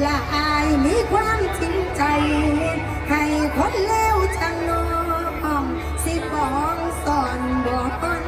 และอายมีความจริงใจ ให้คนเลวจังน้อง สิบองสอนบอกคน